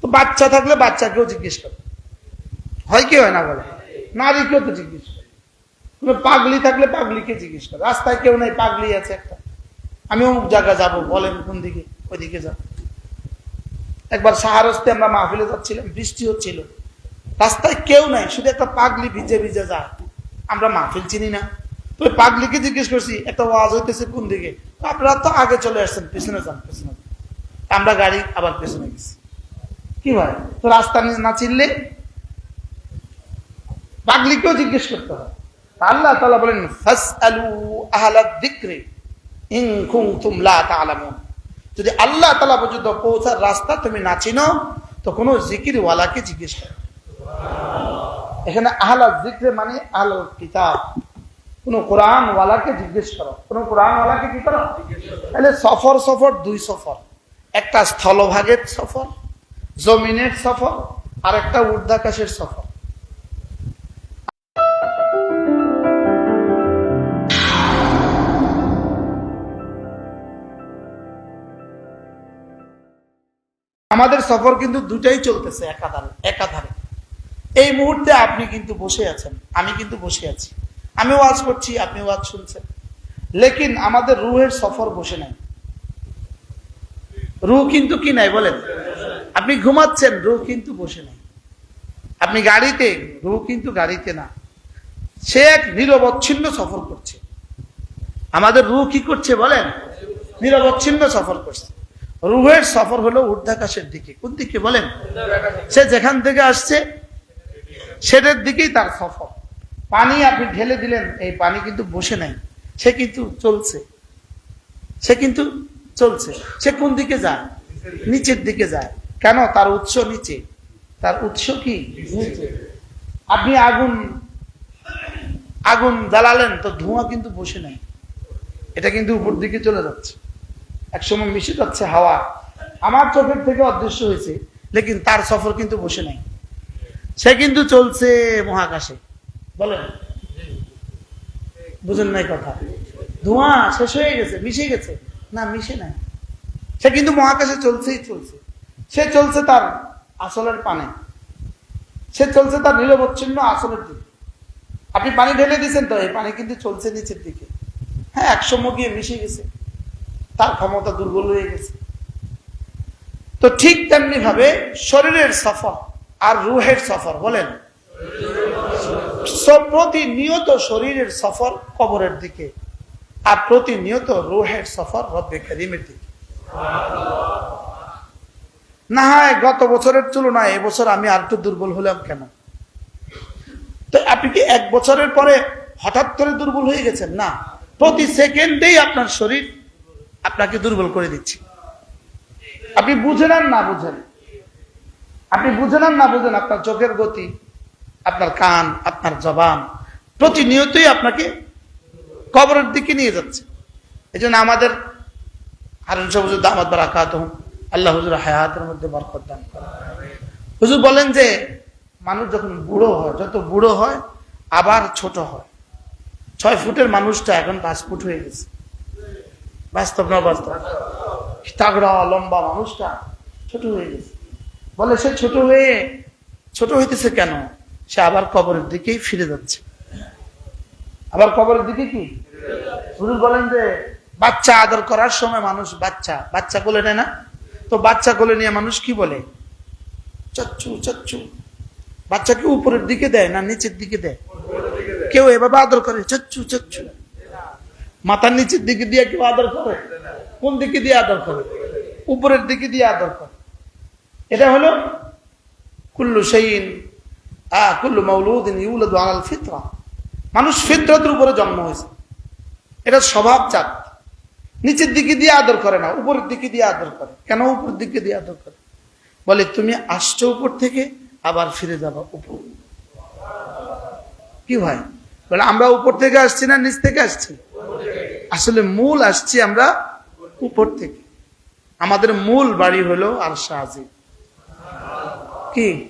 তো বাচ্চা থাকলে বাচ্চাকেও জিজ্ঞেস করে। হয় কি হয় না বলে? নারীকেও তো জিজ্ঞেস করে। পাগলি থাকলে পাগলিকে জিজ্ঞেস করে। রাস্তায় কেউ নাই, পাগলি আছে একটা। আমি অমুক জায়গা যাব, বলেন কোন দিকে, ওইদিকে যাব একবার সাহারস্তে আমরা মাহফিলে যাচ্ছিলাম, বৃষ্টি হচ্ছিল। রাস্তায় কেউ নাই, শুধু একটা পাগলি ভিজে ভিজে যায়। আমরা মাহফিল চিনি না। তো ওই পাগলিকে জিজ্ঞেস করছি, একটা ওয়াজ হইতেছে কোন দিকে? আপনারা তো আগে চলে আসছেন, পেছনে যান, পেছনে আমরা গাড়ি আবার পেছনে গেছি। কি হয় তো রাস্তা না চিনলে? পাগলিকেও জিজ্ঞেস করতে হয়। আল্লাহ তাআলা বলেন, ফাসআলু আহলাদ যিকরি ইন কুনতুম লা তা'লামুন যদি আল্লাহ তাআলা পর্যন্ত পৌঁছার রাস্তা তুমি না চিনো, তো কোনো জিকির ওয়ালাকে জিজ্ঞেস করো। এখানে আহলা জিক্রে মানে আহল কিতাব। কোন কোরআন ওয়ালাকে জিজ্ঞেস করো। কোন কোরআন ওয়ালাকে কি করো? তাহলে সফর সফর দুই সফর। একটা স্থলভাগের সফর জমিনের সফর আর একটা ঊর্ধ্বাকাশের সফর। আমাদের সফর কিন্তু দুটাই চলতেছে একাধারে একাধারে। এই মুহূর্তে আপনি কিন্তু বসে আছেন, আমি কিন্তু বসে আছি। আমি ওয়াজ করছি, আপনি ওয়াজ শুনছেন। লেকিন আমাদের রুহের সফর বসে নাই। রু কিন্তু কি নাই বলেন? আপনি ঘুমাচ্ছেন, রুহ কিন্তু বসে নাই। আপনি গাড়িতে, রুহ কিন্তু গাড়িতে না। সে এক নিরবচ্ছিন্ন সফর করছে। আমাদের রুহ কি করছে বলেন? নিরবচ্ছিন্ন সফর করছে। রুহের সফর হলো ঊর্ধ্বাকাশের দিকে। কোন দিকে বলেন? সে যেখান থেকে আসছে, সেটার দিকেই তার সফর। পানি আপনি ঢেলে দিলেন, এই পানি কিন্তু বসে নাই। সে কিন্তু চলছে। সে কিন্তু চলছে। সে কোন দিকে যায়? নিচের দিকে যায়। কেন? তার উৎস নিচে। তার উৎস কি? আপনি আগুন আগুন জ্বালালেন, তো ধোঁয়া কিন্তু বসে নাই। এটা কিন্তু উপর দিকে চলে যাচ্ছে। একসময় মিশে যাচ্ছে হাওয়া। আমার চোখের থেকে অদৃশ্য হয়েছে, লেকিন তার সফর কিন্তু বসে নাই। সে কিন্তু চলছে মহাকাশে। বলেন। বুঝেন নাই কথা। ধোঁয়া শেষ হয়ে গেছে, মিশে গেছে। না, মিশে নাই। সে কিন্তু মহাকাশে চলছেই চলছে। সে চলছে তার আসলের পানে। সে চলছে তার নিরবচ্ছিন্ন আসলের দিকে। আপনি পানি ঢেলে দিয়েছেন তো, এই পানি কিন্তু চলছে নিচের দিকে। হ্যাঁ একসময় গিয়ে মিশে গেছে। তার ক্ষমতা দুর্বল হয়ে গেছে। তো ঠিক তেমনি ভাবে শরীরের সফর আর রুহের সফর, বলেন। প্রতিনিয়ত শরীরের সফর কবরের দিকে আর প্রতিনিয়ত রুহের সফর রব্বে করিমের দিকে। না হয় গত বছরের তুলনায় এবছর আমি আর একটু দুর্বল হলাম কেন? তো আপনি কি এক বছরের পরে হঠাৎ করে দুর্বল হয়ে গেছেন? না। প্রতি সেকেন্ডেই আপনার শরীর আপনাকে দুর্বল করে দিচ্ছে। আপনি বুঝেন আর না বুঝেন। আপনি বুঝেন আর না বুঝেন আপনার চোখের গতি, আপনার কান, আপনার জবান প্রতিনিয়তই আপনাকে কবরের দিকে নিয়ে যাচ্ছে। এই আমাদের সাহেব হুজুর দামাত বারাকাত আল্লাহ হুজুর হায়াতের মধ্যে বরকত দান করেন। হুজুর বলেন যে, মানুষ যখন বুড়ো হয়, যত বুড়ো হয়, আবার ছোট হয়। ছয় ফুটের মানুষটা এখন পাঁচ ফুট হয়ে গেছে। বাস্তব না তাগড়া, লম্বা মানুষটা ছোট হয়ে গেছে। বলে, সে ছোট হয়ে, ছোট হইতেছে কেন? সে আবার কবরের দিকেই ফিরে যাচ্ছে। আবার কবরের দিকে কি? হুজুর বলেন যে, বাচ্চা আদর করার সময় মানুষ বাচ্চা বাচ্চা বলে নেয় না? তো বাচ্চা কোলে নিয়ে মানুষ কি বলে? চচ্চু চচ্চু। বাচ্চাকে উপরের দিকে দেয় না নিচের দিকে দেয়? কেউ এভাবে আদর করে, চচ্চু চচ্চু। মাথার নিচের দিকে দিয়ে কেউ আদর করে? কোন দিকে দিয়ে আদর করে? উপরের দিকে দিয়ে আদর করে। এটা হলো কুল্লু সেইন আহ কুল্লু মৌলুদিন ইউলাদু আলাল ফিতরা। মানুষ ফিতরতের উপরে জন্ম হয়েছে। এটা স্বভাব চাপ নিচের দিকে দিয়ে আদর করে না, উপরের দিকে দিয়ে আদর করে। কেন উপরের দিকে দিয়ে আদর করে? বলে, তুমি আসছো উপর থেকে, আবার ফিরে যাবা উপর। কি ভাই? বলে, আমরা উপর থেকে আসছি না, নিচ থেকে আসছি? আসলে মূল আসছি আমরা উপর থেকে। আমাদের মূল বাড়ি হলো আর শাহজিব কি?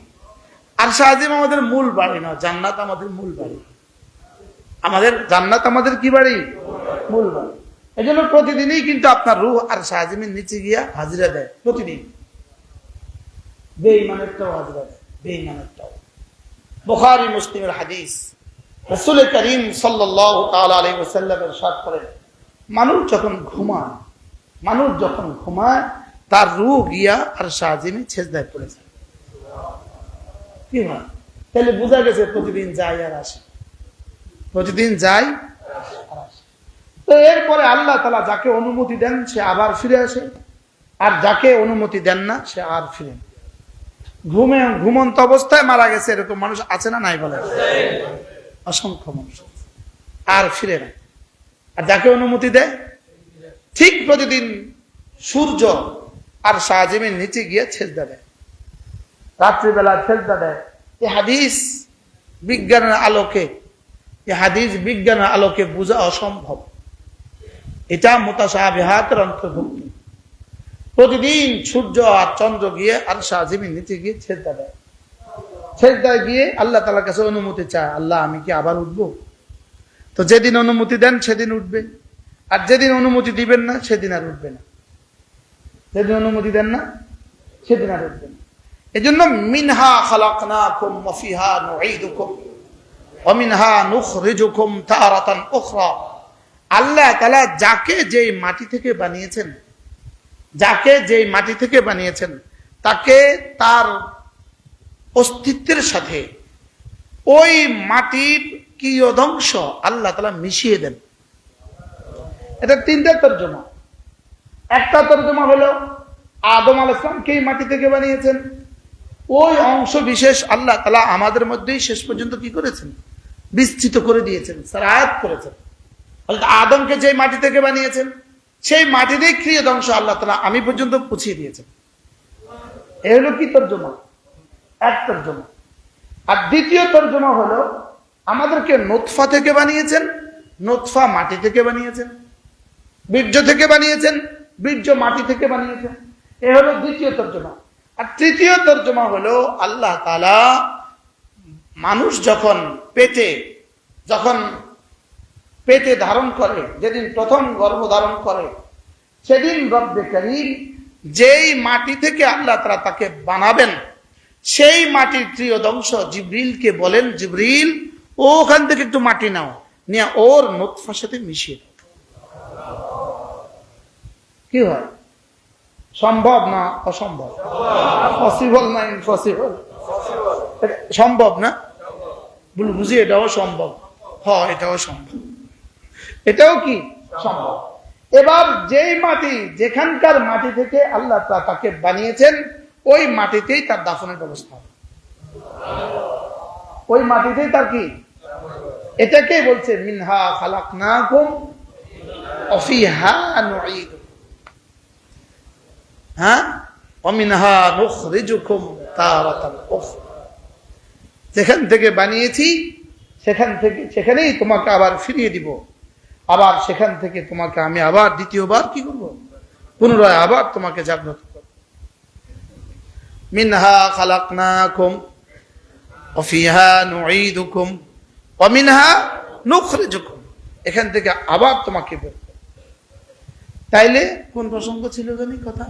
আর শাহজিব আমাদের মূল বাড়ি না, জান্নাত আমাদের মূল বাড়ি। আমাদের জান্নাত আমাদের কি বাড়ি? মূল বাড়ি। এই জন্য প্রতিদিনই কিন্তু আপনার রুহ আর শাহজিমের নিচে গিয়া হাজিরা দেয়, প্রতিদিন। বেঈমানেরটাও বুখারী, মুসলিমের হাদিস। করিম মানুষ যখন ঘুমায়, মানুষ যখন ঘুমায়, তার রূহ গিয়া আর সাজিমে ছেজদায় পড়ে যায়। কি হয়? তাহলে বোঝা গেছে প্রতিদিন যাই আর আসে। প্রতিদিন যাই আর আসে। তো এরপরে আল্লাহ তালা যাকে অনুমতি দেন, সে আবার ফিরে আসে। আর যাকে অনুমতি দেন না, সে আর ফিরে ঘুমে, ঘুমন্ত অবস্থায় মারা গেছে, এরকম মানুষ আছে না নাই বলে? অসংখ্য মানুষ আর ফিরে না। আর যাকে অনুমতি দেয়, ঠিক প্রতিদিন সূর্য আর শাহজিমের নিচে গিয়ে ছেজদা দেয়। রাত্রিবেলা ছেজদা দেয়। এই হাদিস বিজ্ঞানের আলোকে এই হাদিস বিজ্ঞানের আলোকে বোঝা অসম্ভব। এটা মোতাসাহাবিহাতের অন্তর্ভুক্ত প্রতিদিন সূর্য আর চন্দ্র গিয়ে আর শাহজিমের নিচে গিয়ে ছেজদা দেয়। ছেজদায় গিয়ে আল্লাহ তালার কাছে অনুমতি চায়, আল্লাহ, আমি কি আবার উঠবো? তো যেদিন অনুমতি দেন, সেদিন উঠবে। আর যেদিন অনুমতি দিবেন না, সেদিন আর উঠবে না। যেদিন অনুমতি দেন না, সেদিন আর উঠবে না। এই জন্য মিনহা খালাকনাকুম ওয়াফিহা নুঈদুকুম, ওয়া মিনহা নুখরিজুকুম তারাতান আল্লাহ তাআলা যাকে যেই মাটি থেকে বানিয়েছেন, যাকে যেই মাটি থেকে বানিয়েছেন, তাকে তার অস্তিত্বের সাথে ওই মাটির কিয়দংশ আল্লাহ তালা মিশিয়ে দেন। এটা তিনটা তর্জমা। একটা তর্জমা হলো আদম আল ইসলামকে এই মাটি থেকে বানিয়েছেন? ওই অংশ বিশেষ আল্লাহ তালা আমাদের মধ্যেই শেষ পর্যন্ত কি করেছেন? বিস্তৃত করে দিয়েছেন, সারায়াত করেছেন। আদমকে যে মাটি থেকে বানিয়েছেন, সেই মাটিরই ক্রিয়দংশ আল্লাহ তালা আমি পর্যন্ত পুছিয়ে দিয়েছেন। এ হলো কি তর্জমা? এক তর্জমা। আর দ্বিতীয় তর্জমা হলো, আমাদেরকে নোৎফা থেকে বানিয়েছেন নোৎফা মাটি থেকে বানিয়েছেন, বীর্য থেকে বানিয়েছেন, বীর্য মাটি থেকে বানিয়েছেন। এ হলো দ্বিতীয় তর্জমা। আর তৃতীয় তর্জমা হলো আল্লাহ তালা মানুষ যখন পেটে, যখন পেটে ধারণ করে, যেদিন প্রথম গর্ভ ধারণ করে, সেদিন রব্বে করিম যেই মাটি থেকে আল্লাহ তারা তাকে বানাবেন, সেই মাটির ক্রিয়দংশ জিব্রিলকে বলেন, জিব্রিল, ওখান থেকে একটু মাটি নাও, নিয়ে ওর নোৎফার সাথে মিশিয়ে দাও। কি হয়? সম্ভব না অসম্ভব? পসিবল না ইম্পসিবল সম্ভব না? বুঝি এটাও সম্ভব। হ এটাও সম্ভব। এটাও কি? সম্ভব। এবার যেই মাটি যেখানকার মাটি থেকে আল্লাহ তাকে বানিয়েছেন ওই মাটিতেই তার দাফনের ব্যবস্থা ওই মাটিতেই তার কি? এটাকে বলছে মিনহা অফিহা হ্যাঁ? অমিনহা নুখরিজুকুম তারাতান উখরা যেখান থেকে বানিয়েছি সেখান থেকে সেখানেই তোমাকে আবার ফিরিয়ে দিব। আবার সেখান থেকে তোমাকে আমি আবার দ্বিতীয়বার কি করব? পুনরায় আবার তোমাকে জাগ্রত মিনহা এখান থেকে আবার তোমাকে তাইলে কোন প্রসঙ্গ ছিল জানি কথা?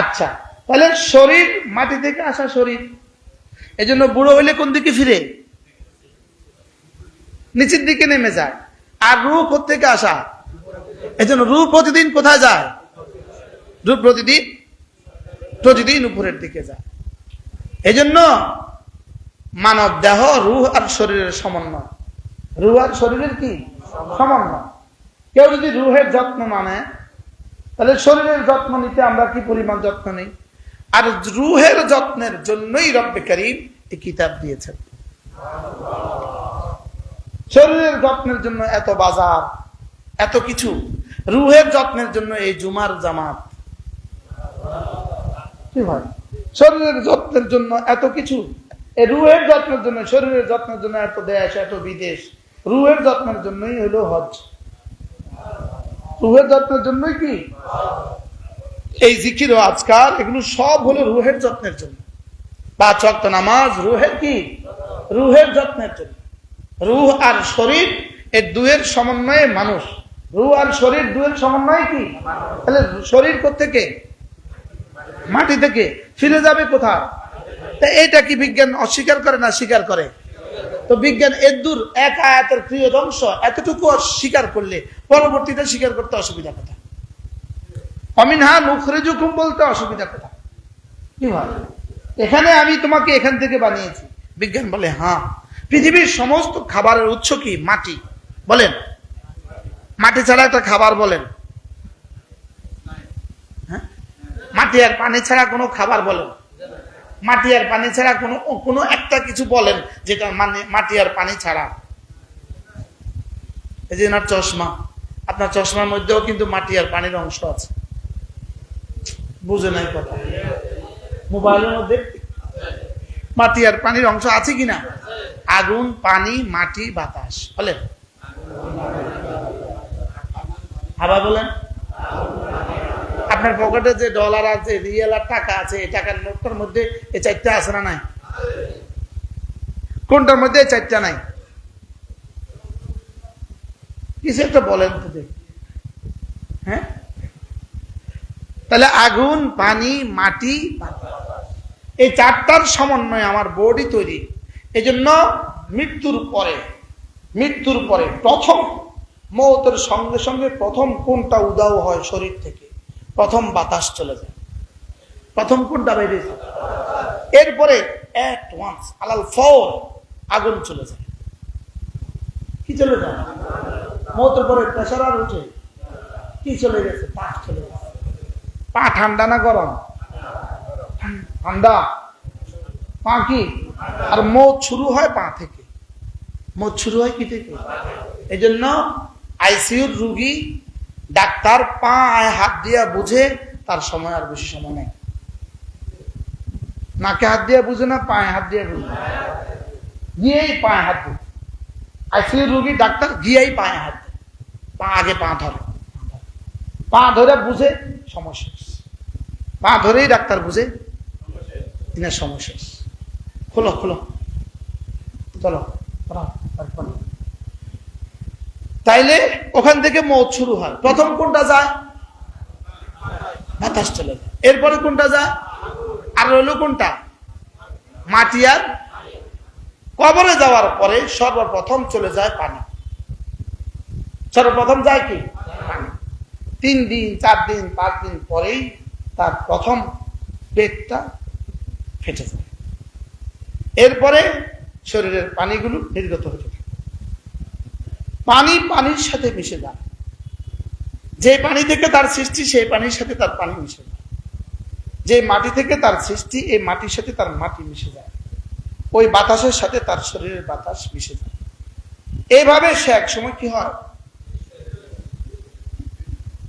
আচ্ছা তাহলে শরীর মাটি থেকে আসা শরীর। এই জন্য বুড়ো হইলে কোন দিকে ফিরে? নিচের দিকে নেমে যায়। আর রূপ থেকে আসা? এই জন্য রূপ প্রতিদিন কোথায় যায়? রূপ প্রতিদিন প্রতিদিন উপরের দিকে যায়। এই জন্য মানব দেহ রুহ আর শরীরের সমন্বয়। রুহ আর শরীরের কি? সমন্বয়। কেউ যদি রুহের যত্ন মানে তাহলে শরীরের যত্ন নিতে আমরা কি পরিমাণ যত্ন নেই? আর রুহের যত্নের জন্যই রব্বে করিম এই কিতাব দিয়েছেন। শরীরের যত্নের জন্য এত বাজার, এত কিছু। রুহের যত্নের জন্য এই জুমার জামাত। শরীরের যত্নের জন্য এত কিছু। এই রুহের যত্নের জন্য, শরীরের যত্নের জন্য এত দেশ, এত বিদেশ। রুহের যত্নের জন্যই হলো হজ। রুহের যত্নের জন্যই কি? এই জিকির ও আজকাল, এগুলো সব হলো রুহের যত্নের জন্য। পাঁচ ওয়াক্ত নামাজ, রুহের কি? রুহের যত্নের জন্য। রুহ আর শরীর এই দুয়ের সমন্বয়ে মানুষ। রু আর শরীর দুয়ের সমন্বয় কি? তাহলে শরীর থেকে মাটি থেকে। ফিরে যাবে কোথায়? তা এটা কি বিজ্ঞান অস্বীকার করে না স্বীকার করে? তো বিজ্ঞান এদুর এক আয়াতের প্রিয় অংশ, এতটুকু স্বীকার করলে, পরবর্তীতে স্বীকার করতে অসুবিধা কথা অমিনহা নুখরে জুকুম বলতে অসুবিধা কথা কি হয়? এখানে আমি তোমাকে এখান থেকে বানিয়েছি। বিজ্ঞান বলে হ্যাঁ পৃথিবীর সমস্ত খাবারের উৎস কি? মাটি। বলেন। মাটি ছাড়া একটা খাবার বলেন। হ্যাঁ? মাটি আর পানি ছাড়া কোনো খাবার বলেন। মাটি আর পানি ছাড়া কোনো কোনো একটা কিছু বলেন যেটা মানে মাটি আর পানি ছাড়া। এই যে চশমা। আপনার চশমার মধ্যেও কিন্তু মাটি আর পানির অংশ আছে। বুঝে নাই কথা। মোবাইলের মধ্যে মাটি আর পানির অংশ আছে কিনা? আগুন, পানি, মাটি, বাতাস। বলেন। আবার বলেন। আপনার পকেটে যে ডলার আছে রিয়েল আর টাকা আছে, এই টাকার নোটটার মধ্যে এই চারটা আছে না নাই? কোনটার মধ্যে এই চারটা নাই? কিছু একটা বলেন তো হ্যাঁ? তাহলে আগুন, পানি, মাটি, এই চারটার সমন্বয়ে আমার বডি তৈরি। এজন্য মৃত্যুর পরে মৃত্যুর পরে প্রথম মৌতের সঙ্গে সঙ্গে প্রথম কোনটা উদাও হয় শরীর থেকে? প্রথম বাতাস চলে যায়। প্রথম কোনটা বেরিয়ে যায়? এরপরে ওয়ান্স আলাল ফোর আগুন চলে যায়। কি চলে যায়? মৌতের পরে প্রেশার আর উঠে কি চলে গেছে? পা চলে গেছে পা ঠান্ডা না গরম? ঠান্ডা। পা কি? আর মৌত শুরু হয় পা থেকে। মৌত শুরু হয় কি থেকে? এই জন্য আইসিউর রুগী, ডাক্তার পা হাত দিয়া বুঝে, তার সময় আর বেশি সময় নেই। নাকে হাত দিয়া বুঝে না, পায়ে হাত দিয়া বুঝে গিয়েই পায়ে হাত দেয়। আইসিউর রুগী, ডাক্তার গিয়েই পায়ে হাত দেয়। পা আগে পা ধরে। পা ধরে বুঝে, সমস্যা পা ধরেই ডাক্তার বুঝে। তিনার সমস্যা খোলো খোলো। চলো। তাইলে ওখান থেকে মত শুরু হয়। প্রথম কোনটা যায়? বাতাস চলে যায়। এরপরে কোনটা যায়? আর রইল কোনটা? মাটি আর কবরে যাওয়ার পরে সর্বপ্রথম চলে যায় পানি। সর্বপ্রথম যায় কি? পানি। তিন দিন, চার দিন, পাঁচ দিন পরেই তার প্রথম পেটটা ফেটে যায়। এরপরে শরীরের পানিগুলো নির্গত হতে থাকে। পানি পানির সাথে মিশে যায়। যে পানি থেকে তার সৃষ্টি, সেই পানির সাথে তার পানি মিশে যায়। যে মাটি থেকে তার সৃষ্টি, এই মাটির সাথে তার মাটি মিশে যায়। ওই বাতাসের সাথে তার শরীরের বাতাস মিশে যায়। এইভাবে সে এক সময় কি হয়?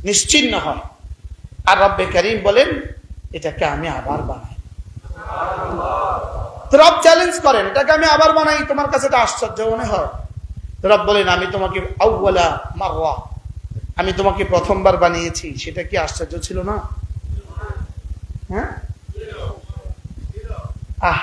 নিশ্চিন্ন হয়। আর রব্বে করিম বলেন, এটাকে আমি আবার বানাই। রব চ্যালেঞ্জ করেন, এটাকে আমি আবার বানাই, তোমার কাছে এটা আশ্চর্য মনে হয়? রব বলেন, আমি তোমাকে আউ্লা মারওয়া, আমি তোমাকে প্রথমবার বানিয়েছি, সেটা কি আশ্চর্য ছিল না? হ্যাঁ? আহ!